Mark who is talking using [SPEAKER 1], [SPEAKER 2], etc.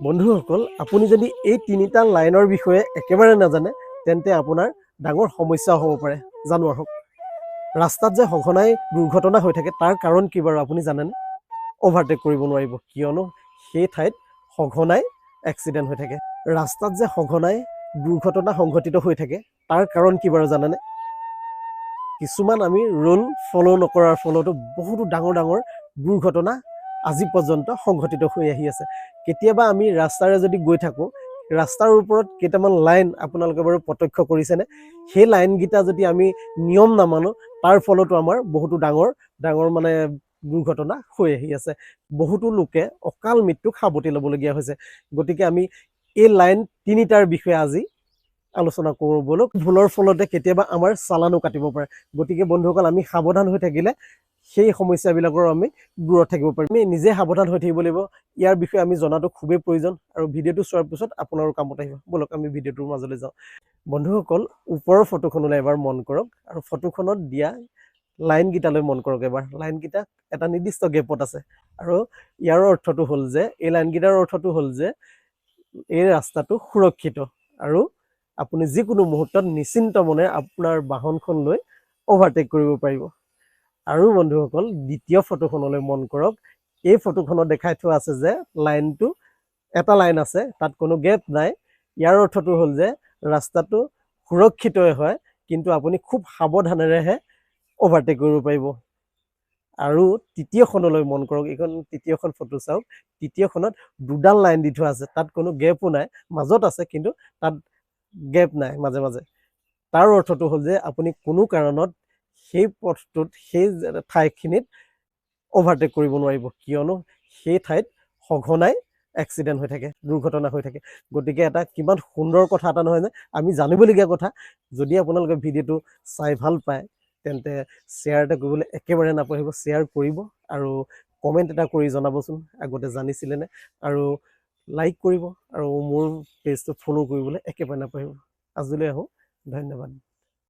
[SPEAKER 1] বন্ধুসকল আপুনি যদি এই তিনিটা লাইনৰ বিষয়ে একেবাৰে নাজানে তেন্তে আপোনাৰ ডাঙৰ সমস্যা হ'ব পাৰে। জানো আহক। ৰাস্তাত যে সঘনাই দুৰ্ঘটনা হৈ থাকে তাৰ কাৰণ কি বাৰু আপুনি জানেনে? অভাৰটেক কৰিব নোৱাৰিব। কিয়নো সেই ঠাইত সঘনাই এক্সিডেণ্ট হৈ থাকে। ৰাস্তাত যে সঘনাই দুৰ্ঘটনা সংঘটিত হৈ থাকে তাৰ কাৰণ কি বাৰু জানেনে? কিছুমান আমি ৰুল ফ'ল' নকৰাৰ ফলতো বহুতো ডাঙৰ ডাঙৰ দুৰ্ঘটনা আজি পৰ্যন্ত সংঘটিত হৈ আহি আছে। কেতিয়াবা আমি ৰাস্তাৰে যদি গৈ থাকোঁ ৰাস্তাৰ ওপৰত কেইটামান লাইন আপোনালোকে বাৰু প্ৰত্যক্ষ কৰিছেনে? সেই লাইনকেইটা যদি আমি নিয়ম নামানো তাৰ ফলতো আমাৰ বহুতো ডাঙৰ ডাঙৰ মানে দুৰ্ঘটনা হৈ আহি আছে। বহুতো লোকে অকাল মৃত্যুক সাৱটি ল'বলগীয়া হৈছে। গতিকে আমি এই লাইন তিনিটাৰ বিষয়ে আজি আলোচনা কৰোঁ। বলক ভুলৰ ফলতে কেতিয়াবা আমাৰ চালানো কাটিব পাৰে। গতিকে বন্ধুসকল আমি সাৱধান হৈ থাকিলে সেই সমস্যাবিলাকৰ আমি দূৰত থাকিব পাৰিম। আমি নিজে সাৱধান হৈ থাকিব লাগিব। ইয়াৰ বিষয়ে আমি জনাটো খুবেই প্ৰয়োজন আৰু ভিডিঅ'টো চোৱাৰ পিছত আপোনাৰো কামত আহিব। ব'লক আমি ভিডিঅ'টোৰ মাজলৈ যাওঁ। বন্ধুসকল ওপৰৰ ফটোখনলৈ এবাৰ মন কৰক আৰু ফটোখনত দিয়া লাইনকেইটালৈ মন কৰক এবাৰ। লাইনকেইটা এটা নিৰ্দিষ্ট গেপত আছে আৰু ইয়াৰ অৰ্থটো হ'ল যে এই লাইনকেইটাৰ অৰ্থটো হ'ল যে এই ৰাস্তাটো সুৰক্ষিত আৰু আপুনি যিকোনো মুহূৰ্তত নিশ্চিন্ত মনে আপোনাৰ বাহনখন লৈ অভাৰটেক কৰিব পাৰিব। আৰু বন্ধুসকল দ্বিতীয় ফটোখনলৈ মন কৰক। এই ফটোখনত দেখাই থোৱা আছে যে লাইনটো এটা লাইন আছে তাত কোনো গেপ নাই। ইয়াৰ অৰ্থটো হ'ল যে ৰাস্তাটো সুৰক্ষিতই হয় কিন্তু আপুনি খুব সাৱধানেৰেহে অভাৰটেক কৰিব পাৰিব। আৰু তৃতীয়খনলৈ মন কৰক এইখন তৃতীয়খন ফটো চাওক। তৃতীয়খনত দুডাল লাইন দি থোৱা আছে তাত কোনো গেপো নাই। মাজত আছে কিন্তু তাত গেপ নাই মাজে মাজে। তাৰ অৰ্থটো হ'ল যে আপুনি কোনো কাৰণত সেই পথটোত সেই ঠাইখিনিত অভাৰটেক কৰিব নোৱাৰিব। কিয়নো সেই ঠাইত সঘনাই এক্সিডেণ্ট হৈ থাকে দুৰ্ঘটনা হৈ থাকে। গতিকে এটা কিমান সুন্দৰ কথা এটা নহয় যে আমি জানিবলগীয়া কথা। যদি আপোনালোকে ভিডিঅ'টো চাই ভাল পায় তেন্তে শ্বেয়াৰ এটা কৰিবলৈ একেবাৰে নাপাহৰিব শ্বেয়াৰ কৰিব আৰু কমেণ্ট এটা কৰি জনাবচোন আগতে জানিছিলেনে আৰু লাইক কৰিব আৰু মোৰ পেজটো ফ'ল' কৰিবলৈ একেবাৰে নাপাহৰিব। আজিলৈ আহোঁ ধন্যবাদ।